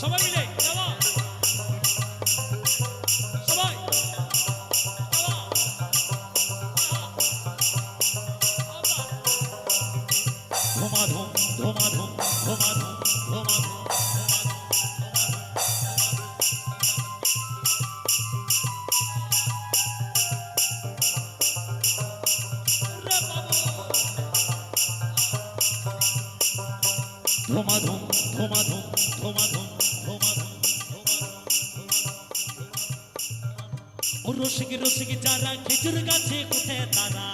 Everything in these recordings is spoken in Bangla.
সবাই মিলে সবাই ধোমাধুম ধুমাধুম ধুমাধুম ধুমাধুম ধুমাধুম ধোমাধুম ধোমাধুম ধোমাধুম ধোমাধুম ও রসিক রসিক যারা খেজুর গাছে কোথায় তারা।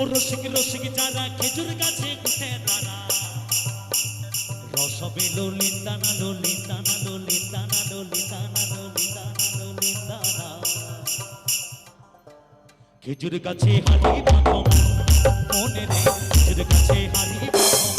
ও রসিক রসিক যারা খেজুর গাছে কোথায় তারা। রসবে ললিতা না ললিতা না ললিতা না ললিতা না ললিতা না ললিতা না গাছে হাঁটি বাঁধো। মনে রে কাছে হারিয়ে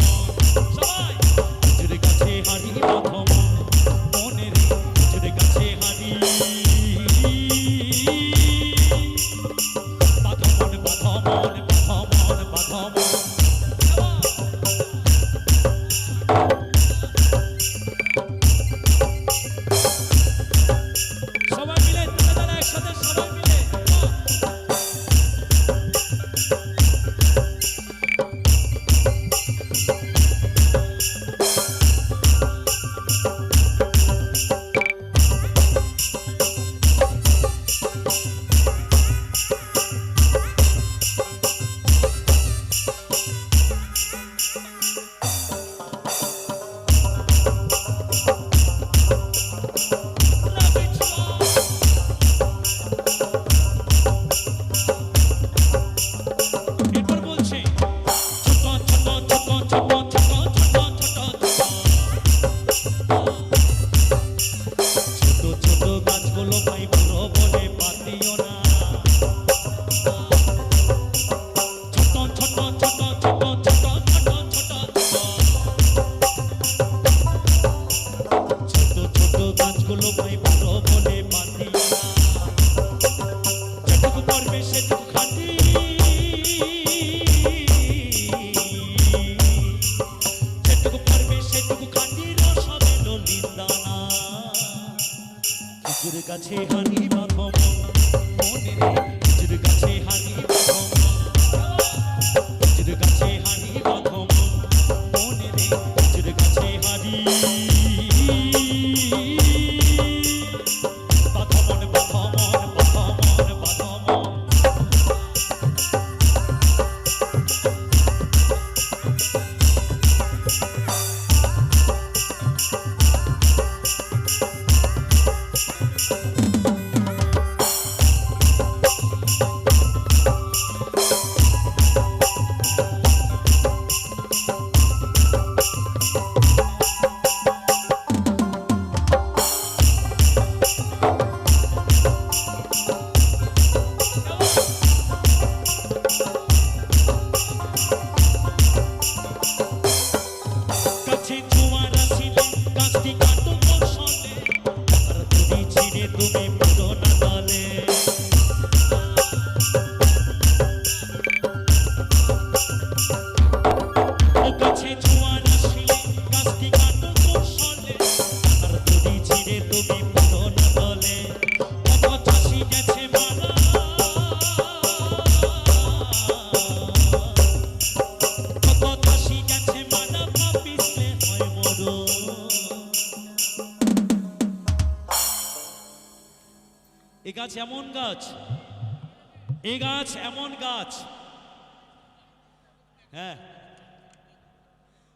শ্রবণে পাতিও না। নিজের কাছে হানি বাঁধব। মনে নিজের কাছে হানি বাঁধব। এ গাছ এমন গাছ এ গাছ এমন গাছ। হ্যাঁ।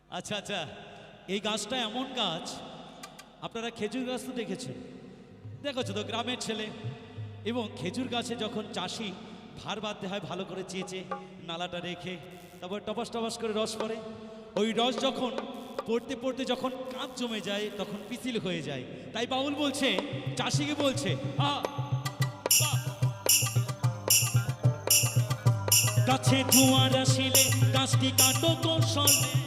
আচ্ছা আচ্ছা। এই গাছটা এমন গাছ, আপনারা খেজুর গাছ তো দেখেছেন। দেখেছ তো গ্রামের ছেলে, এবং খেজুর গাছে যখন চাষি ভার বাঁধতে হয়, ভালো করে চেঁচে, নালাটা রেখে, তারপর টপাস টপাস করে রস পড়ে, ওই রস যখন পড়তে পড়তে যখন কাঁচ জমে যায়, তখন পিছিল হয়ে যায়। তাই বাউল বলছে, চাষিকে বলছে, আ গাছে জোয়ার আসিলে গাছটি কাটো কৌশলে।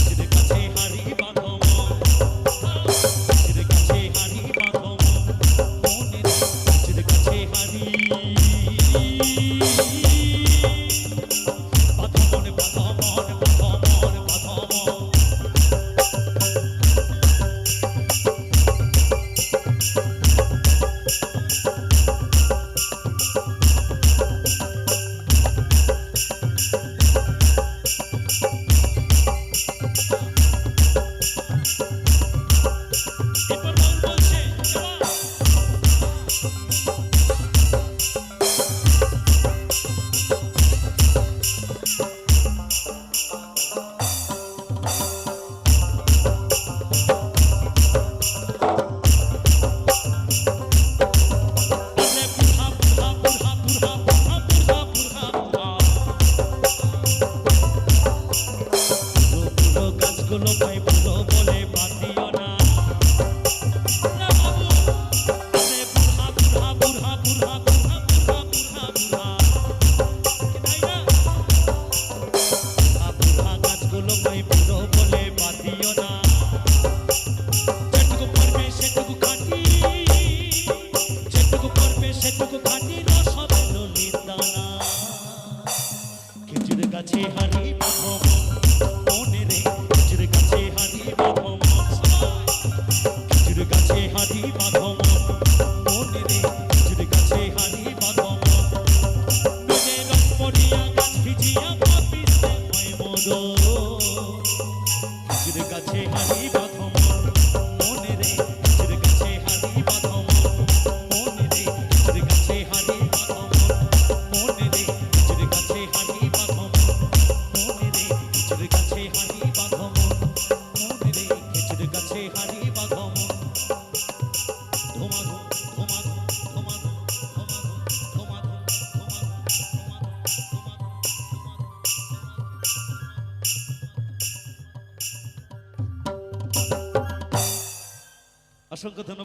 কাছে হার অসংখ্য ধন্যবাদ।